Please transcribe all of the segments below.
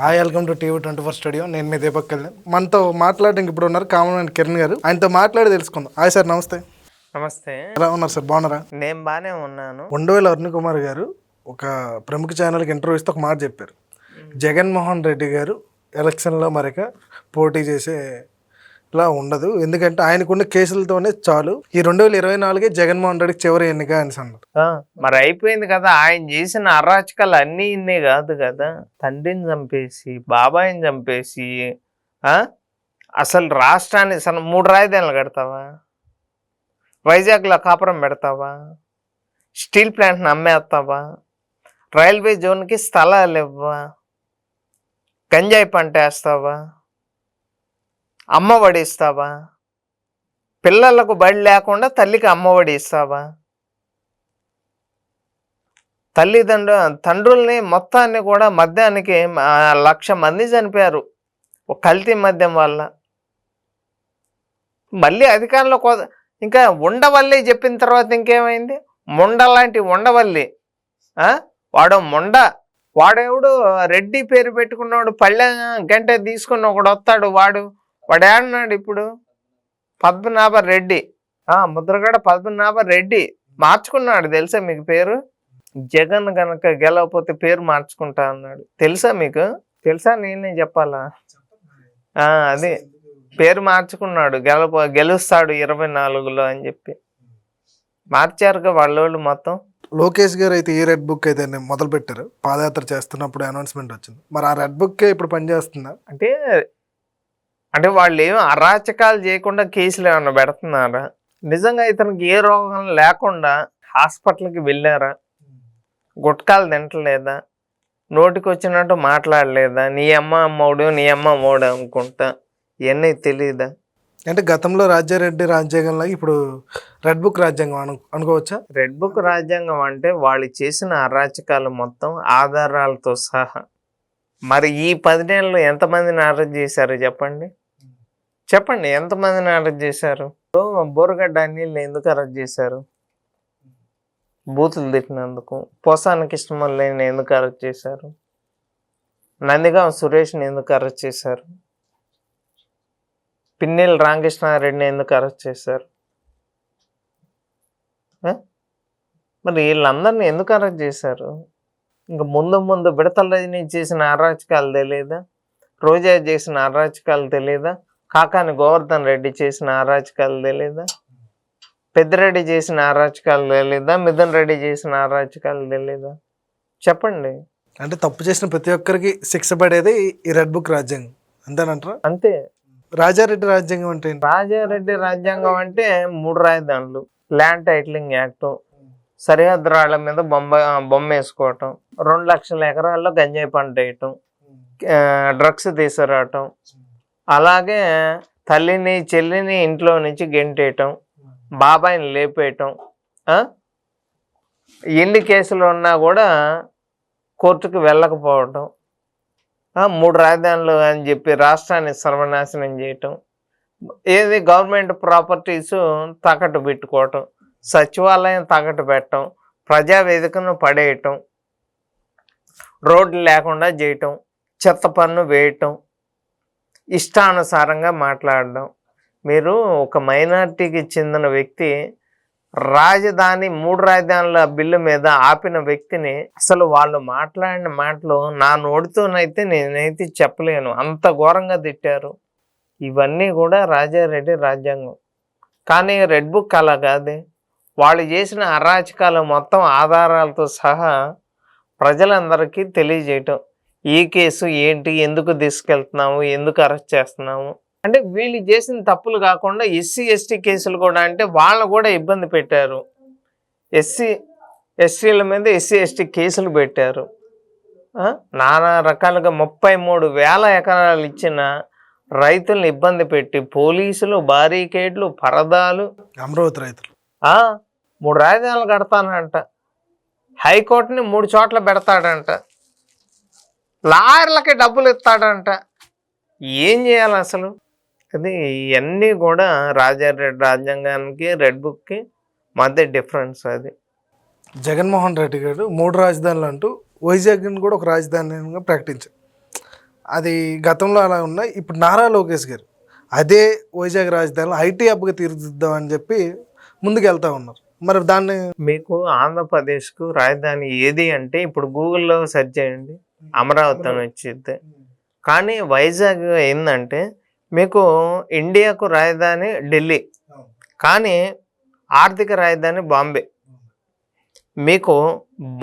Hi welcome to TV twenty four studio నేను మీ దీపక్ కళ్యాణ్. మనతో మాట్లాడడానికి ఇప్పుడు ఉన్నారు కామన్ కిరణ్ గారు. ఆయనతో మాట్లాడి తెలుసుకుందాం. హాయ్ సార్ నమస్తే. నమస్తే. ఎలా ఉన్నారు సార్ బాగున్నారా? నేను బాగానే ఉన్నాను. ఉండవేల అరుణ్ కుమార్ గారు ఒక ప్రముఖ ఛానల్కి ఇంటర్వ్యూ ఇస్తే ఒక మాట చెప్పారు. జగన్మోహన్ రెడ్డి గారు ఎలక్షన్లో మరిక పోటీ చేసే లా ఉండదు. ఎందుకంటే ఆయనకున్న కేసులతోనే చాలు. ఈ రెండు వేల ఇరవై నాలుగే జగన్మోహన్ రెడ్డికి చివరి ఎన్నిక అని అన్నారు. మరి అయిపోయింది కదా. ఆయన చేసిన అరాచకాలు అన్నీ ఇన్నే కాదు కదా. తండ్రిని చంపేసి బాబాయిని చంపేసి అసలు రాష్ట్రాన్ని అసలు మూడు రాజధానులు కడతావా? వైజాగ్లో కాపురం పెడతావా? స్టీల్ ప్లాంట్ని అమ్మేస్తావా రైల్వే జోన్కి స్థలాలు ఇవ్వవా గంజాయి పంట వేస్తావా? అమ్మఒడి ఇస్తావా పిల్లలకు బడి లేకుండా తల్లికి అమ్మఒడి ఇస్తావా తల్లిదండ్రు తండ్రుల్ని మొత్తాన్ని కూడా మద్యానికి లక్ష మంది చనిపోయారు. ఒక కల్తీ మద్యం వల్ల. మళ్ళీ అధికారంలో కో ఇంకా ఉండవల్లి చెప్పిన తర్వాత ఇంకేమైంది? ముండ లాంటి ఉండవల్లి. వాడు ముండ. వాడెవడు రెడ్డి పేరు పెట్టుకున్నాడు పళ్ళె గంట తీసుకున్న ఒకడు వస్తాడు వాడు. వాడు ఏడన్నాడు ఇప్పుడు? పద్మనాభ రెడ్డి. ఆ ముద్రగడ పద్మనాభ రెడ్డి మార్చుకున్నాడు తెలుసా మీకు పేరు? జగన్ గనక గెలవకపోతే పేరు మార్చుకుంటా అన్నాడు. తెలుసా మీకు? తెలుసా నేనే చెప్పాలా? ఆ అదే. పేరు మార్చుకున్నాడు గెలప గెలుస్తాడు ఇరవై నాలుగులో అని చెప్పి. మార్చారుగా వాళ్ళోళ్ళు మొత్తం? లోకేష్ గారు అయితే ఈ రెడ్ బుక్ అయితే మొదలు పెట్టారు పాదయాత్ర చేస్తున్నప్పుడు అనౌన్స్మెంట్ వచ్చింది. మరి ఆ రెడ్ బుక్ ఇప్పుడు పనిచేస్తుందా? అంటే అంటే వాళ్ళు ఏం అరాచకాలు చేయకుండా కేసులు ఏమన్నా పెడుతున్నారా? నిజంగా ఇతనికి ఏ రోగం లేకుండా హాస్పిటల్కి వెళ్ళారా? గుట్కాలు తింటలేదా? నోటికి వచ్చినట్టు మాట్లాడలేదా? నీ అమ్మ అమ్మోడు నీ అమ్మ అమ్మోడు అనుకుంటా. ఇవన్నీ తెలియదా అంటే గతంలో రాజ్యారెడ్డి రాజ్యాంగంలో ఇప్పుడు రెడ్ బుక్ రాజ్యాంగం అను అనుకోవచ్చా? రెడ్ బుక్ రాజ్యాంగం అంటే వాళ్ళు చేసిన అరాచకాలు మొత్తం ఆధారాలతో సహా. మరి ఈ పది నెలలు ఎంతమందిని అరెస్ట్ చేశారు చెప్పండి? చెప్పండి ఎంతమందిని అరెస్ట్ చేశారు? బోరుగడ్డ బోరగడ్డ అనిల్ని ఎందుకు అరెస్ట్ చేశారు? బూతులు తిట్టినందుకు పోసానికి ఇష్టం లేని ఎందుకు అరెస్ట్ చేశారు? నందిగాం సురేష్ని ఎందుకు అరెస్ట్ చేశారు? పిన్నెల రామకృష్ణారెడ్డిని ఎందుకు అరెస్ట్ చేశారు? మరి వీళ్ళందరినీ ఎందుకు అరెస్ట్ చేశారు? ఇంకా ముందు ముందు బిడతల రజనీ చేసిన అరాచకాలు తెలియదా రోజా చేసిన అరాచకాలు తెలియదా కాకాని గోవర్ధన్ రెడ్డి చేసిన అరాచకాలు తెలియదా పెద్దిరెడ్డి చేసిన అరాచకాలు తెలియదా మిథున్ రెడ్డి చేసిన అరాచకాలు తెలియదా చెప్పండి. అంటే తప్పు చేసిన ప్రతి ఒక్కరికి శిక్ష పడేది ఈ రెడ్ బుక్ రాజ్యాంగం. అంతేనంటారా? అంతే. రాజారెడ్డి రాజ్యాంగం అంటే? రాజారెడ్డి రాజ్యాంగం అంటే మూడు రాజధానులు. ల్యాండ్ టైటిలింగ్ యాక్ట్ సరిహద్దు రాళ్ళ మీద బొమ్మ బొమ్మ వేసుకోవటం రెండు లక్షల ఎకరాల్లో గంజాయి పంట వేయటం డ్రగ్స్ తీసుకురావటం అలాగే తల్లిని చెల్లిని ఇంట్లో నుంచి గెంటేయటం బాబాయిని లేపేయటం? ఎన్ని కేసులు ఉన్నా కూడా కోర్టుకు వెళ్ళకపోవటం మూడు రాజధానులు అని చెప్పి రాష్ట్రాన్ని సర్వనాశనం చేయటం ఏది గవర్నమెంట్ ప్రాపర్టీస్ తాకట్టు పెట్టుకోవటం సచివాలయం తాకట్టు పెట్టడం ప్రజావేదికను పడేయటం రోడ్లు లేకుండా చేయటం చెత్త పన్ను వేయటం ఇష్టానుసారంగా మాట్లాడడం. మీరు ఒక మైనారిటీకి చెందిన వ్యక్తి రాజధాని మూడు రాజధానుల బిల్లు మీద ఆపిన వ్యక్తిని అసలు వాళ్ళు మాట్లాడిన మాటలు నా నోటితోనైతే నేనైతే చెప్పలేను. అంత ఘోరంగా తిట్టారు. ఇవన్నీ కూడా రాజారెడ్డి రాజ్యాంగం. కానీ రెడ్ బుక్ అలా కాదే. వాళ్ళు చేసిన అరాచకాలు మొత్తం ఆధారాలతో సహా ప్రజలందరికీ తెలియజేయటం. ఈ కేసు ఏంటి? ఎందుకు తీసుకెళ్తున్నాము? ఎందుకు అరెస్ట్ చేస్తున్నాము? అంటే వీళ్ళు చేసిన తప్పులు కాకుండా ఎస్సీ ఎస్టీ కేసులు కూడా అంటే వాళ్ళని కూడా ఇబ్బంది పెట్టారు. ఎస్సీ ఎస్సీల మీద ఎస్సీ ఎస్టీ కేసులు పెట్టారు? నానా రకాలుగా ముప్పై మూడు వేల ఎకరాలు ఇచ్చిన రైతుల్ని ఇబ్బంది పెట్టి పోలీసులు బారీకేడ్లు పరదాలు అమరావతి రైతులు. మూడు రాజధానులు కడతానంట. హైకోర్టుని మూడు చోట్ల పెడతాడంట. లాయర్లకి డబ్బులు ఇస్తాడంట. ఏం చేయాలి అసలు? అది ఇవన్నీ కూడా రాజారెడ్డి రాజ్యాంగానికి రెడ్ బుక్కి మధ్య డిఫరెన్స్ అది. జగన్మోహన్ రెడ్డి గారు మూడు రాజధానులు అంటూ వైజాగ్ని కూడా ఒక రాజధానిగా ప్రకటించారు. అది గతంలో అలా ఉన్నాయి. ఇప్పుడు నారా లోకేష్ గారు అదే వైజాగ్ రాజధానిలో ఐటీ హబ్గా తీర్చిద్దామని చెప్పి ముందుకు వెళ్తా ఉన్నారు. మరి దాన్ని మీకు ఆంధ్రప్రదేశ్కు రాజధాని ఏది అంటే ఇప్పుడు గూగుల్లో సెర్చ్ చేయండి. అమరావతి అని వచ్చింది. కానీ వైజాగ్ ఏంటంటే మీకు ఇండియాకు రాజధాని ఢిల్లీ. కానీ ఆర్థిక రాజధాని బాంబే. మీకు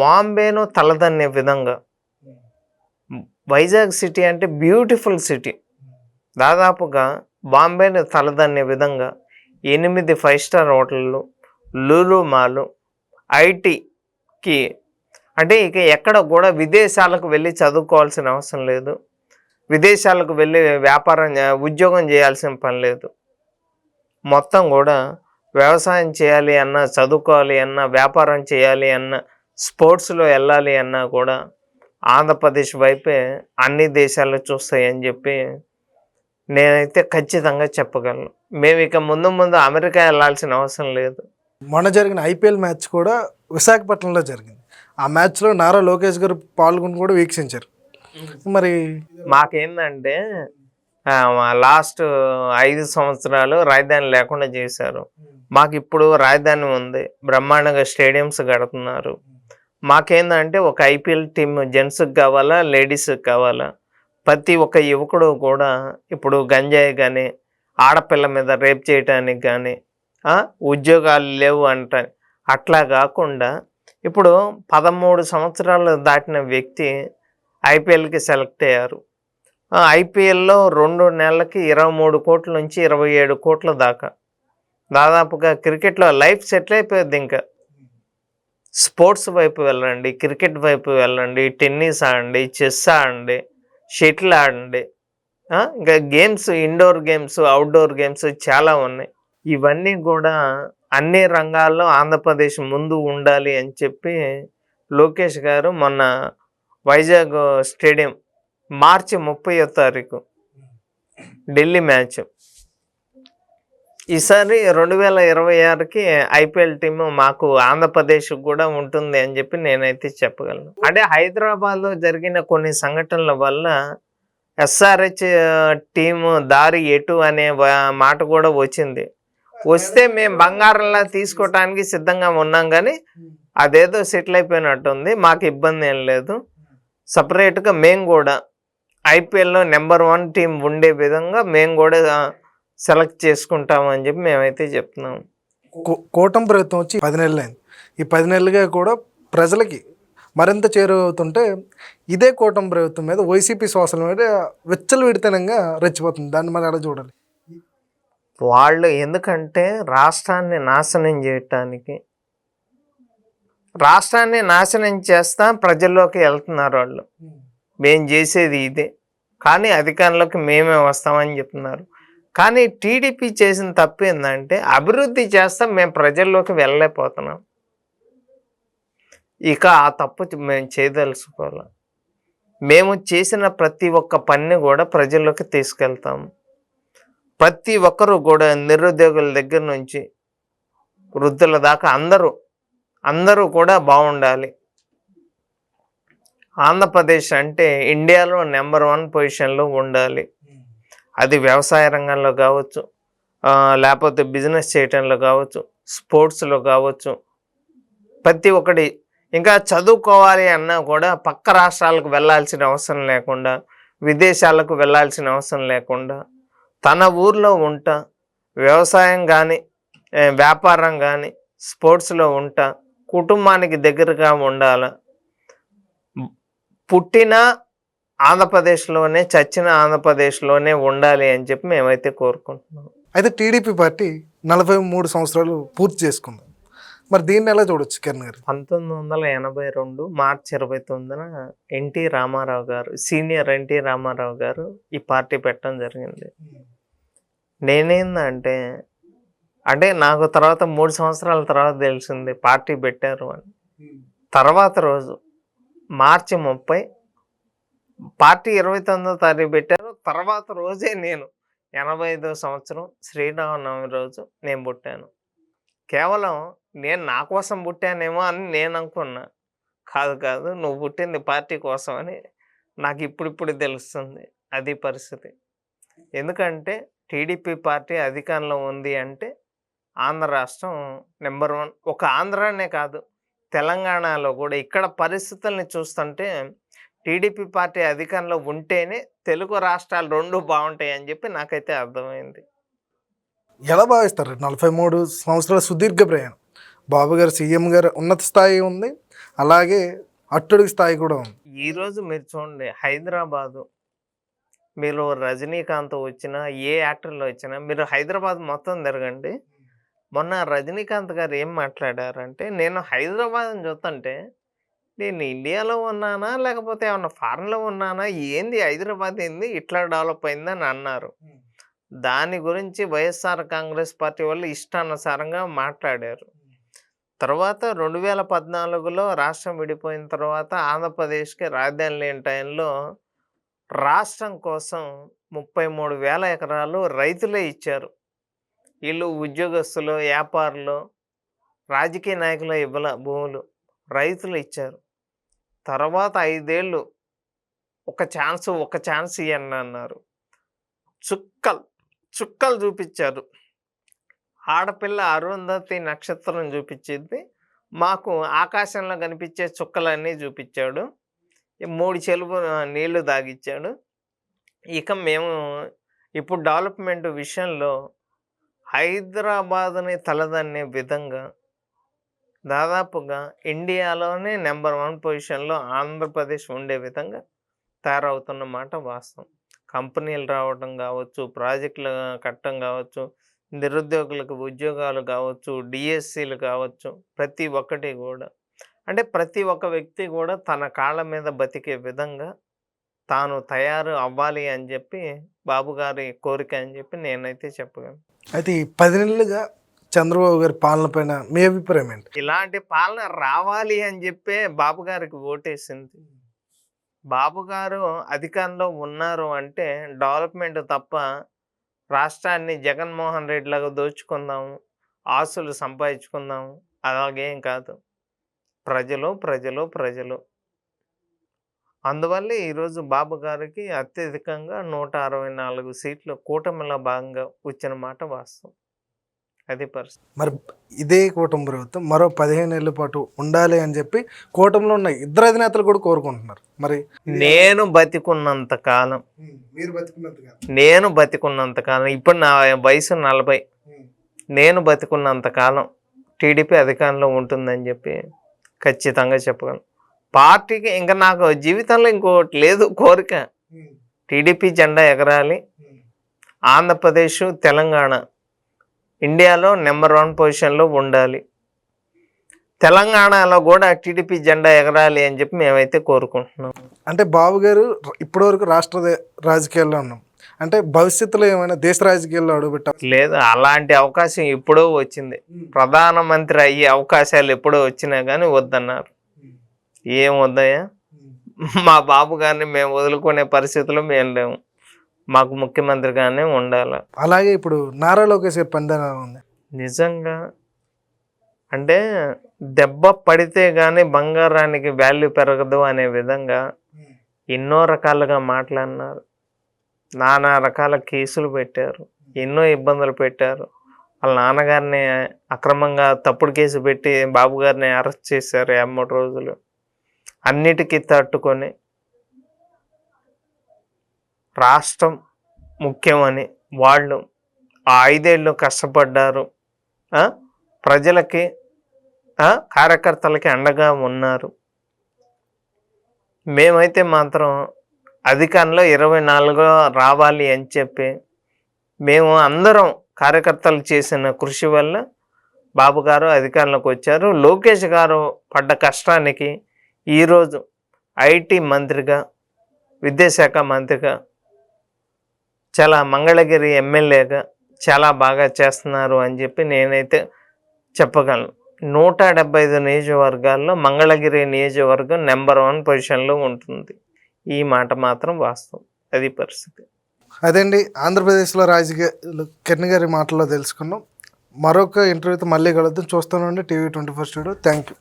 బాంబేను తలదన్నే విధంగా. వైజాగ్ సిటీ అంటే బ్యూటిఫుల్ సిటీ. దాదాపుగా బాంబేని తలదన్నే విధంగా. ఎనిమిది ఫైవ్ స్టార్ హోటళ్ళు లూలు మాలు ఐటీకి అంటే ఇక ఎక్కడ కూడా విదేశాలకు వెళ్ళి చదువుకోవాల్సిన అవసరం లేదు. విదేశాలకు వెళ్ళి వ్యాపారం ఉద్యోగం చేయాల్సిన పని లేదు. మొత్తం కూడా వ్యవసాయం చేయాలి అన్నా చదువుకోవాలి అన్నా వ్యాపారం చేయాలి అన్నా స్పోర్ట్స్లో వెళ్ళాలి అన్నా కూడా ఆంధ్రప్రదేశ్ వైపే అన్ని దేశాలు చూస్తాయని చెప్పి నేనైతే ఖచ్చితంగా చెప్పగలను. మేము ఇక ముందు ముందు అమెరికా వెళ్ళాల్సిన అవసరం లేదు. మొన్న జరిగిన ఐపీఎల్ మ్యాచ్ కూడా విశాఖపట్నంలో జరిగింది. ఆ మ్యాచ్లో నారా లోకేష్ గారు పాల్గొని కూడా వీక్షించారు. మరి మాకేందంటే లాస్ట్ ఐదు సంవత్సరాలు రాజధాని లేకుండా చేశారు. మాకు ఇప్పుడు రాజధాని ఉంది. బ్రహ్మాండంగా స్టేడియంస్ కడుతున్నారు. మాకేందంటే ఒక ఐపీఎల్ టీమ్ జెంట్స్కి కావాలా లేడీస్కి కావాలా? ప్రతి ఒక్క యువకుడు కూడా ఇప్పుడు గంజాయి కానీ ఆడపిల్ల మీద రేప్ చేయటానికి కానీ ఉద్యోగాలు లేవు అంట. అట్లా కాకుండా ఇప్పుడు పదమూడు సంవత్సరాలు దాటిన వ్యక్తి ఐపీఎల్కి సెలెక్ట్ అయ్యారు. ఐపీఎల్లో రెండు నెలలకి ఇరవై మూడు కోట్ల నుంచి ఇరవై ఏడు కోట్ల దాకా. దాదాపుగా క్రికెట్లో లైఫ్ సెటిల్ అయిపోయింది ఇంకా. స్పోర్ట్స్ వైపు వెళ్ళండి క్రికెట్ వైపు వెళ్ళండి టెన్నిస్ ఆడండి చెస్ ఆడండి షటిల్ ఆడండి. ఇంకా games indoor games outdoor games చాలా ఉన్నాయి. ఇవన్నీ కూడా అన్ని రంగాల్లో ఆంధ్రప్రదేశ్ ముందు ఉండాలి అని చెప్పి లోకేష్ గారు మొన్న వైజాగ్ స్టేడియం మార్చి ముప్పయో తారీఖు ఢిల్లీ మ్యాచ్. ఈసారి రెండు వేల ఇరవై ఆరుకి ఐపీఎల్ టీమ్ మాకు ఆంధ్రప్రదేశ్ కూడా ఉంటుంది అని చెప్పి నేనైతే చెప్పగలను. అంటే హైదరాబాద్లో జరిగిన కొన్ని సంఘటనల వల్ల ఎస్ఆర్హెచ్ టీము దారి ఎటు అనే మాట కూడా వచ్చింది. వస్తే మేము బంగారంలా తీసుకోవటానికి సిద్ధంగా ఉన్నాం కానీ అదేదో సెటిల్ అయిపోయినట్టుంది మాకు ఇబ్బంది ఏం లేదు. సపరేట్గా మేము కూడా ఐపీఎల్లో నెంబర్ వన్ టీం ఉండే విధంగా మేము కూడా సెలెక్ట్ చేసుకుంటామని చెప్పి మేమైతే చెప్తున్నాం. కూటమి ప్రభుత్వం వచ్చి పది నెలలు అయింది ఈ పది నెలలుగా కూడా ప్రజలకి మరింత చేరువవుతుంటే ఇదే కూటమి ప్రభుత్వం మీద వైసీపీ సోషల్ మీడియా విచ్చలు విడితనంగా రెచ్చిపోతుంది. దాన్ని మనం ఎలా చూడాలి? వాళ్ళు ఎందుకంటే రాష్ట్రాన్ని నాశనం చేయటానికి రాష్ట్రాన్ని నాశనం చేస్తా ప్రజల్లోకి వెళ్తున్నారు వాళ్ళు. మేం చేసేది ఇదే. కానీ అధికారంలోకి మేమే వస్తామని చెప్తున్నారు. కానీ టీడీపీ చేసిన తప్పు ఏంటంటే అభివృద్ధి చేస్తాం మేము ప్రజల్లోకి వెళ్ళలేకపోతున్నాం. ఇక ఆ తప్పు మేము చేయదలుచుకోవాలి. మేము చేసిన ప్రతి ఒక్క పని కూడా ప్రజల్లోకి తీసుకెళ్తాము ప్రతి ఒక్కరు కూడా నిరుద్యోగుల దగ్గర నుంచి వృద్ధుల దాకా అందరూ అందరూ కూడా బాగుండాలి. ఆంధ్రప్రదేశ్ అంటే ఇండియాలో నెంబర్ వన్ పొజిషన్లో ఉండాలి. అది వ్యవసాయ రంగంలో కావచ్చు లేకపోతే బిజినెస్ చేయటంలో కావచ్చు స్పోర్ట్స్లో కావచ్చు ప్రతి ఒక్కటి ఇంకా చదువుకోవాలి అన్నా కూడా పక్క రాష్ట్రాలకు వెళ్ళాల్సిన అవసరం లేకుండా విదేశాలకు వెళ్ళాల్సిన అవసరం లేకుండా తన ఊర్లో ఉంటా వ్యవసాయం కానీ వ్యాపారం కానీ స్పోర్ట్స్లో ఉంటా కుటుంబానికి దగ్గరగా ఉండాల. పుట్టిన ఆంధ్రప్రదేశ్లోనే చచ్చిన ఆంధ్రప్రదేశ్లోనే ఉండాలి అని చెప్పి మేమైతే కోరుకుంటున్నాం. అయితే టీడీపీ పార్టీ నలభై మూడు సంవత్సరాలు పూర్తి చేసుకుంది. మరి దీన్ని ఎలా చూడొచ్చు కిరణ్ గారు? పంతొమ్మిది వందల ఎనభై రెండు మార్చి ఇరవై తొమ్మిదిన ఎన్టీ రామారావు గారు సీనియర్ ఎన్టీ రామారావు గారు ఈ పార్టీ పెట్టడం జరిగింది. నేనేందంటే అంటే నాకు తర్వాత మూడు సంవత్సరాల తర్వాత తెలిసింది పార్టీ పెట్టారు అని. తర్వాత రోజు మార్చి ముప్పై పార్టీ ఇరవై తొమ్మిదో తారీఖు పెట్టారు. తర్వాత రోజే నేను ఎనభై ఐదో సంవత్సరం శ్రీరామనవమి రోజు నేను పుట్టాను. కేవలం నేను నా కోసం పుట్టానేమో అని నేను అనుకున్నా. కాదు కాదు నువ్వు పుట్టింది పార్టీ కోసం అని నాకు ఇప్పుడిప్పుడు తెలుస్తుంది. అది పరిస్థితి. ఎందుకంటే టీడీపీ పార్టీ అధికారంలో ఉంది అంటే ఆంధ్ర రాష్ట్రం నెంబర్ వన్. ఒక ఆంధ్రానే కాదు తెలంగాణలో కూడా. ఇక్కడ పరిస్థితుల్ని చూస్తుంటే టీడీపీ పార్టీ అధికారంలో ఉంటేనే తెలుగు రాష్ట్రాలు రెండు బాగుంటాయి అని చెప్పి నాకైతే అర్థమైంది. ఎలా భావిస్తారు? నలభై మూడు సంవత్సరాల సుదీర్ఘ ప్రయాణం. బాబు గారు సీఎం గారు ఉన్నత స్థాయి ఉంది. అలాగే అట్టడుగు స్థాయి కూడా ఉంది. ఈరోజు మీరు చూడండి హైదరాబాదు. మీరు రజనీకాంత్ వచ్చినా ఏ యాక్టర్లు వచ్చినా మీరు హైదరాబాద్ మొత్తం తిరగండి. మొన్న రజనీకాంత్ గారు ఏం మాట్లాడారంటే నేను హైదరాబాద్ అని చూస్తుంటే నేను ఇండియాలో ఉన్నానా? లేకపోతే ఏమన్నా ఫారెన్లో ఉన్నానా? ఏంది హైదరాబాద్ ఏంది? ఇట్లా డెవలప్ అయిందని అన్నారు. దాని గురించి వైఎస్ఆర్ కాంగ్రెస్ పార్టీ వాళ్ళు ఇష్టానుసారంగా మాట్లాడారు. తర్వాత రెండు వేల పద్నాలుగులో రాష్ట్రం విడిపోయిన తర్వాత ఆంధ్రప్రదేశ్కి రాజధాని లేని టైంలో రాష్ట్రం కోసం ముప్పై మూడు వేల ఎకరాలు రైతులే ఇచ్చారు. వీళ్ళు ఉద్యోగస్తులు వ్యాపారులు రాజకీయ నాయకులు ఇవ్వల భూములు. రైతులు ఇచ్చారు. తర్వాత ఐదేళ్ళు ఒక ఛాన్స్ ఒక ఛాన్స్ ఇవ్వండి అన్నారు. చుక్కలు చుక్కలు చూపించారు. ఆడపిల్ల అరుంధతి నక్షత్రం చూపించింది. మాకు ఆకాశంలో కనిపించే చుక్కలన్నీ చూపించాడు. మూడు చెలుపు నీళ్ళు తాగిచ్చాడు. ఇక మేము ఇప్పుడు డెవలప్మెంట్ విషయంలో హైదరాబాద్ని తలదన్నే విధంగా దాదాపుగా ఇండియాలోనే నెంబర్ వన్ పొజిషన్లో ఆంధ్రప్రదేశ్ ఉండే విధంగా తయారవుతున్న మాట వాస్తవం. కంపెనీలు రావడం కావచ్చు ప్రాజెక్టులు కట్టడం కావచ్చు నిరుద్యోగులకు ఉద్యోగాలు కావచ్చు డిఎస్సీలు కావచ్చు ప్రతి ఒక్కటి కూడా. అంటే ప్రతి ఒక్క వ్యక్తి కూడా తన కాళ్ళ మీద బతికే విధంగా తాను తయారు అవ్వాలి అని చెప్పి బాబు గారి కోరిక అని చెప్పి నేనైతే చెప్పగలను. అయితే ఈ పది నెలలుగా చంద్రబాబు గారి పాలన పైన మీ అభిప్రాయం ఏంటి? ఇలాంటి పాలన రావాలి అని చెప్పే బాబు గారికి ఓటేసింది. బాబు గారు అధికారంలో ఉన్నారు అంటే డెవలప్మెంట్ తప్ప రాష్ట్రాన్ని జగన్మోహన్ రెడ్డిలాగా దోచుకుందాము ఆస్తులు సంపాదించుకుందాము అలాగేం కాదు. ప్రజలు ప్రజలు ప్రజలు. అందువల్ల ఈరోజు బాబు గారికి అత్యధికంగా నూట అరవై నాలుగు సీట్లు కూటమిలో భాగంగా వచ్చిన మాట వాస్తవం. అది పరిస్థితి. మరి ఇదే కూటమి ప్రభుత్వం మరో పదిహేను ఏళ్ళ పాటు ఉండాలి అని చెప్పి కూటమిలో ఉన్న ఇద్దరు అధినేతలు కూడా కోరుకుంటున్నారు. మరి నేను బతికున్నంత కాలం. మీరు బతికున్నట్టుగా నేను బతికున్నంత కాలం. ఇప్పుడు నా వయసు నలభై. నేను బతికున్నంత కాలం టీడీపీ అధికారంలో ఉంటుందని చెప్పి ఖచ్చితంగా చెప్పగలను. పార్టీకి ఇంకా నాకు జీవితంలో ఇంకోటి లేదు కోరిక. టీడీపీ జెండా ఎగరాలి. ఆంధ్రప్రదేశ్ తెలంగాణ ఇండియాలో నెంబర్ వన్ పొజిషన్లో ఉండాలి. తెలంగాణలో కూడా టీడీపీ జెండా ఎగరాలి అని చెప్పి మేమైతే కోరుకుంటున్నాం. అంటే బాబు గారు ఇప్పటివరకు రాష్ట్ర రాజకీయాల్లో ఉన్నాం. అంటే భవిష్యత్తులో ఏమైనా దేశ రాజకీయాల్లో అడుగుపెట్టాలి? లేదు అలాంటి అవకాశం ఎప్పుడో వచ్చింది. ప్రధానమంత్రి అయ్యే అవకాశాలు ఎప్పుడో వచ్చినా కానీ వద్దన్నారు. ఏం వద్దయ్యా? మా బాబు గారిని మేము వదులుకునే పరిస్థితిలో మేము లేము. మాకు ముఖ్యమంత్రిగానే ఉండాలి. అలాగే ఇప్పుడు నారా లోకేష్ గారి ఉంది? నిజంగా అంటే దెబ్బ పడితే గానీ బంగారానికి వాల్యూ పెరగదు అనే విధంగా ఎన్నో రకాలుగా మాట్లాడినారు. నానా రకాల కేసులు పెట్టారు. ఎన్నో ఇబ్బందులు పెట్టారు. వాళ్ళ నాన్నగారిని అక్రమంగా తప్పుడు కేసు పెట్టి బాబు గారిని అరెస్ట్ చేశారు యాభై మూడు రోజులు. అన్నిటికీ తట్టుకొని రాష్ట్రం ముఖ్యమని వాళ్ళు ఆ ఐదేళ్ళు కష్టపడ్డారు. ప్రజలకి కార్యకర్తలకి అండగా ఉన్నారు. మేమైతే మాత్రం అధికారంలో ఇరవై నాలుగో రావాలి అని చెప్పి మేము అందరం కార్యకర్తలు చేసిన కృషి వల్ల బాబు గారు అధికారంలోకి వచ్చారు. లోకేష్ గారు పడ్డ కష్టానికి ఈరోజు ఐటీ మంత్రిగా విద్యాశాఖ మంత్రిగా చాలా మంగళగిరి ఎమ్మెల్యేగా చాలా బాగా చేస్తున్నారు అని చెప్పి నేనైతే చెప్పగలను. నూట డెబ్బై ఐదు నియోజకవర్గాల్లో మంగళగిరి నియోజకవర్గం నెంబర్ వన్ పొజిషన్లో ఉంటుంది. ఈ మాట మాత్రం వాస్తవం. అది పరిస్థితి. అదండి ఆంధ్రప్రదేశ్లో రాజకీయాలు కిరణ్ గారి మాటల్లో తెలుసుకున్నాం. మరొక ఇంటర్వ్యూతో మళ్ళీ కలుద్దాం. చూస్తానండి TV twenty four studio. Thank you